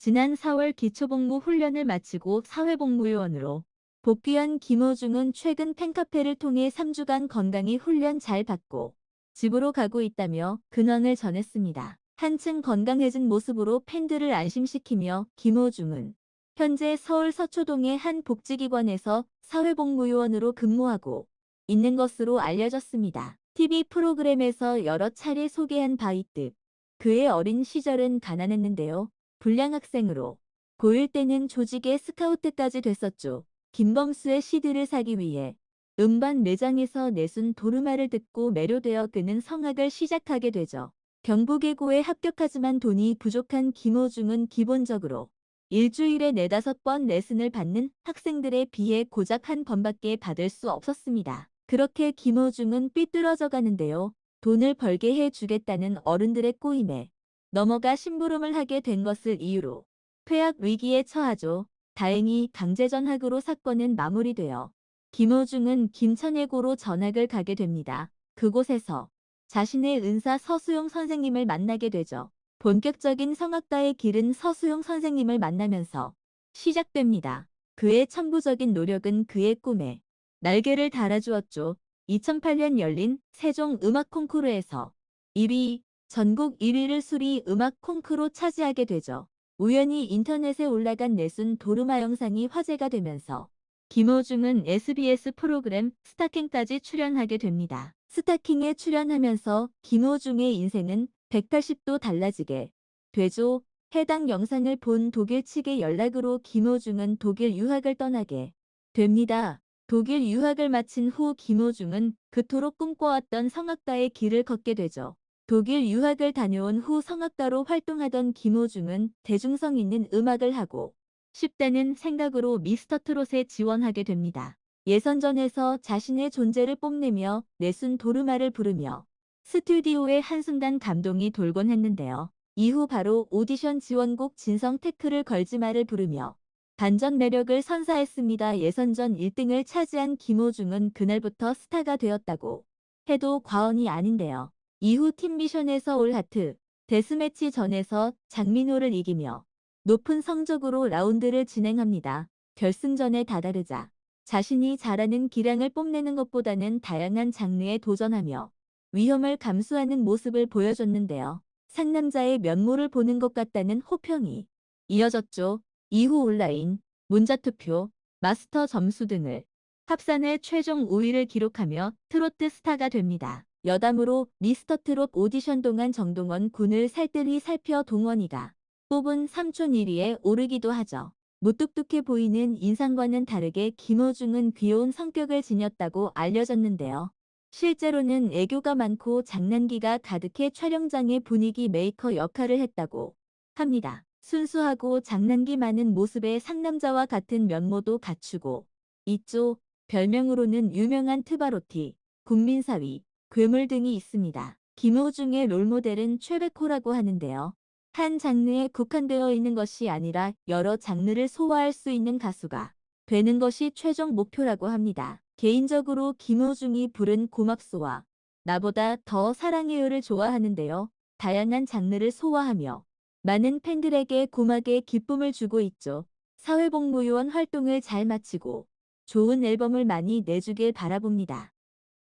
지난 4월 기초복무 훈련을 마치고 사회복무요원으로 복귀한 김호중은 최근 팬카페를 통해 3주간 건강히 훈련 잘 받고 집으로 가고 있다며 근황을 전했습니다. 한층 건강해진 모습으로 팬들을 안심시키며 김호중은 현재 서울 서초동의 한 복지기관에서 사회복무요원으로 근무하고 있는 것으로 알려졌습니다. TV 프로그램에서 여러 차례 소개한 바 있듯 그의 어린 시절은 가난했는데요. 불량 학생으로 고1 때는 조직의 스카우트까지 됐었죠. 김범수의 CD를 사기 위해 음반 매장에서 내순 도르마를 듣고 매료되어 그는 성악을 시작하게 되죠. 경북예고에 합격하지만 돈이 부족한 김호중은 기본적으로 일주일에 네다섯 번 레슨을 받는 학생들에 비해 고작 한 번밖에 받을 수 없었습니다. 그렇게 김호중은 삐뚤어져 가는데요. 돈을 벌게 해주겠다는 어른들의 꼬임에 넘어가 심부름을 하게 된 것을 이유로 폐악 위기에 처하죠. 다행히 강제전학으로 사건은 마무리되어 김호중은 김천예고로 전학을 가게 됩니다. 그곳에서 자신의 은사 서수용 선생님을 만나게 되죠. 본격적인 성악가의 길은 서수용 선생님을 만나면서 시작됩니다. 그의 천부적인 노력은 그의 꿈에 날개를 달아주었죠. 2008년 열린 세종 음악 콩쿠르에서 1위, 전국 1위를 수리 음악 콩쿠르로 차지하게 되죠. 우연히 인터넷에 올라간 내순 도르마 영상이 화제가 되면서 김호중은 SBS 프로그램 스타킹까지 출연하게 됩니다. 스타킹에 출연하면서 김호중의 인생은 180도 달라지게 되죠. 해당 영상을 본 독일 측의 연락으로 김호중은 독일 유학을 떠나게 됩니다. 독일 유학을 마친 후 김호중은 그토록 꿈꿔왔던 성악가의 길을 걷게 되죠. 독일 유학을 다녀온 후 성악가로 활동하던 김호중은 대중성 있는 음악을 하고 싶다는 생각으로 미스터 트롯에 지원하게 됩니다. 예선전에서 자신의 존재를 뽐내며 내순 도르마를 부르며 스튜디오에 한순간 감동이 돌곤 했는데요. 이후 바로 오디션 지원곡 진성 태클을 걸지마를 부르며 반전 매력을 선사했습니다. 예선전 1등을 차지한 김호중은 그날부터 스타가 되었다고 해도 과언이 아닌데요. 이후 팀 미션에서 올 하트, 데스매치 전에서 장민호를 이기며 높은 성적으로 라운드를 진행합니다. 결승전에 다다르자 자신이 잘하는 기량을 뽐내는 것보다는 다양한 장르에 도전하며 위험을 감수하는 모습을 보여줬는데요. 상남자의 면모를 보는 것 같다는 호평이 이어졌죠. 이후 온라인, 문자투표, 마스터 점수 등을 합산해 최종 5위를 기록하며 트로트 스타가 됩니다. 여담으로 미스터 트롯 오디션 동안 정동원 군을 살뜰히 살펴 동원이가 뽑은 삼촌 1위에 오르기도 하죠. 무뚝뚝해 보이는 인상과는 다르게 김호중은 귀여운 성격을 지녔다고 알려졌는데요. 실제로는 애교가 많고 장난기가 가득해 촬영장의 분위기 메이커 역할을 했다고 합니다. 순수하고 장난기 많은 모습의 상남자와 같은 면모도 갖추고 있죠. 별명으로는 유명한 트바로티, 국민사위, 괴물 등이 있습니다. 김호 중의 롤모델은 최백호라고 하는데요. 한 장르에 국한되어 있는 것이 아니라 여러 장르를 소화할 수 있는 가수가 되는 것이 최종 목표라고 합니다. 개인적으로 김호중이 부른 고맙소와 나보다 더 사랑해요를 좋아하는데요. 다양한 장르를 소화하며 많은 팬들에게 고막에 기쁨을 주고 있죠. 사회복무요원 활동을 잘 마치고 좋은 앨범을 많이 내주길 바라봅니다.